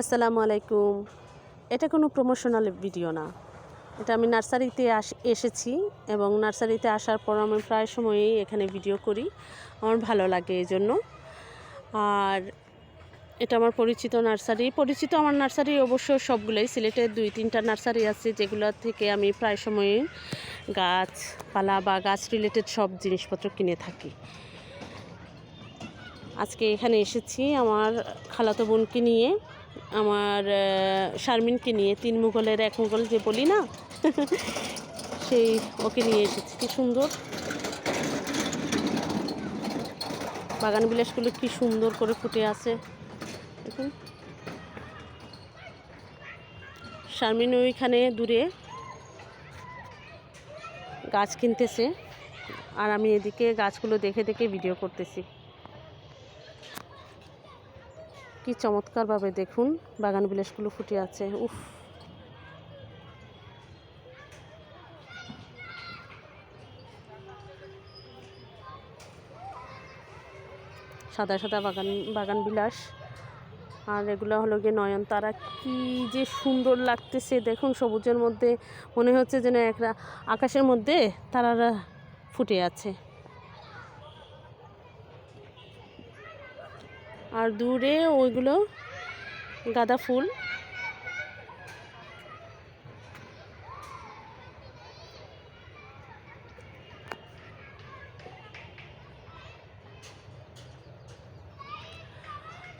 আসসালামু আলাইকুম। এটা কোনো প্রমোশনাল ভিডিও না। এটা আমি নার্সারিতে আস, এসেছি এবং নার্সারিতে আসার পর আমি প্রায় সময়ই এখানে ভিডিও করি। আমার ভালো লাগে এই জন্য। আর এটা আমার পরিচিত নার্সারি। পরিচিত আমার নার্সারি অবশ্য সবগুলোই সিলেটে দুই, তিনটা নার্সারি আছে যেগুলো থেকে আমি প্রায় সময়ই গাছপালা বা গাছ রিলেটেড সব জিনিসপত্র কিনে থাকি। আজকে এখানে এসেছি আমার খালাতো বোনকে নিয়ে। আমার শারমিনকে নিয়ে, তিন মুঘলের এক মুঘল যে বলি না, সেই ওকে নিয়ে এসেছি। কি সুন্দর। বাগান বিলাসগুলো কি সুন্দর করে ফুটে আছে। দেখুন। শারমিন ওইখানে দূরে গাছ কিনতেছে। আর আমি এদিকে গাছগুলো দেখে দেখে ভিডিও করতেছি। কি চমৎকারভাবে দেখুন, বাগান বিলাসগুলো ফুটে আছে, উফ। সাদা সাদা বাগান বাগান বিলাস। আর এগুলো হলো গিয়ে নয়নতারা, কি যে সুন্দর লাগতেছে, দেখুন সবুজের মধ্যে। মনে হচ্ছে যেন একটা আকাশের মধ্যে তারারা ফুটে আছে। আর দূরে ওইগুলো গাঁদা ফুল।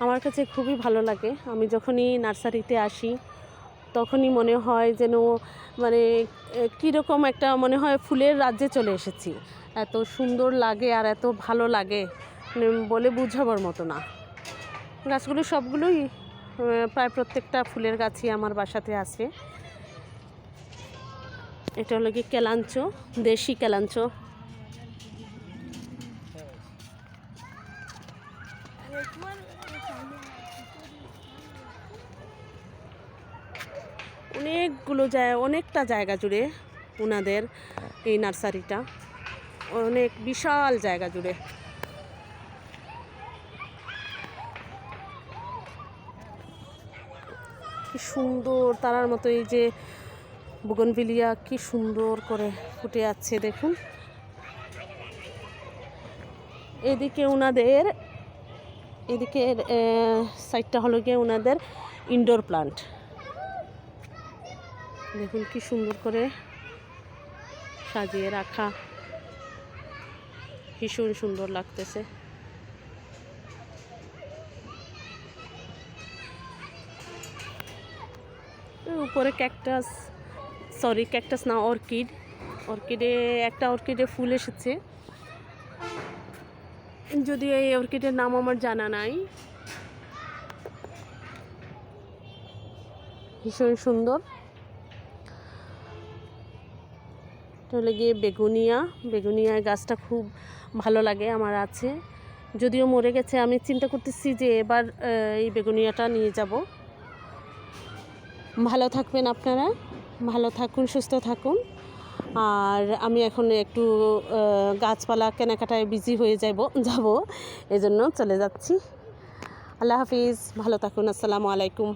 আমার কাছে খুবই ভালো লাগে। আমি যখনই নার্সারিতে আসি, তখনই মনে হয় যেন মানে কীরকম একটা মনে হয় ফুলের রাজ্যে চলে এসেছি। এত সুন্দর লাগে আর এত ভালো লাগে বলে বোঝাবার মতো না। গাছগুলো সবগুলোই প্রায় প্রত্যেকটা ফুলের গাছই আমার বাসাতে আছে। এটা হলো কি কেলাঞ্চ, দেশি কেলাঞ্চ। অনেকগুলো জায়গা অনেকটা জায়গা জুড়ে ওনাদের এই নার্সারিটা। অনেক বিশাল জায়গা জুড়ে। কি সুন্দর তারার মতো এই যে বুগনভিলিয়া, কি সুন্দর করে ফুটে আছে, দেখুন। এদিকে ওনাদের এদিকে সাইডটা হলো গিয়ে ওনাদের ইনডোর প্লান্ট দেখুন কি সুন্দর করে সাজিয়ে রাখা। ভীষণ সুন্দর লাগতেছে। উপরে ক্যাকটাস সরি ক্যাকটাস না, অর্কিড। অর্কিডে, একটা অর্কিডে ফুল এসেছে। যদিও এই অর্কিডের নাম আমার জানা নাই। ভীষণ সুন্দর। এটা হলো গিয়ে বেগুনিয়া। বেগুনিয়া গাছটা খুব ভালো লাগে, আমার আছে। যদিও মরে গেছে, আমি চিন্তা করতেছি যে এবার এই বেগুনিয়াটা নিয়ে যাব। ভালো থাকবেন আপনারা। ভালো থাকুন, সুস্থ থাকুন। আর আমি এখন একটু গাছপালা কেনাকাটায় বিজি হয়ে যাব যাব। এজন্য চলে যাচ্ছি। আল্লাহ হাফিজ, ভালো থাকুন, আসসালামু আলাইকুম।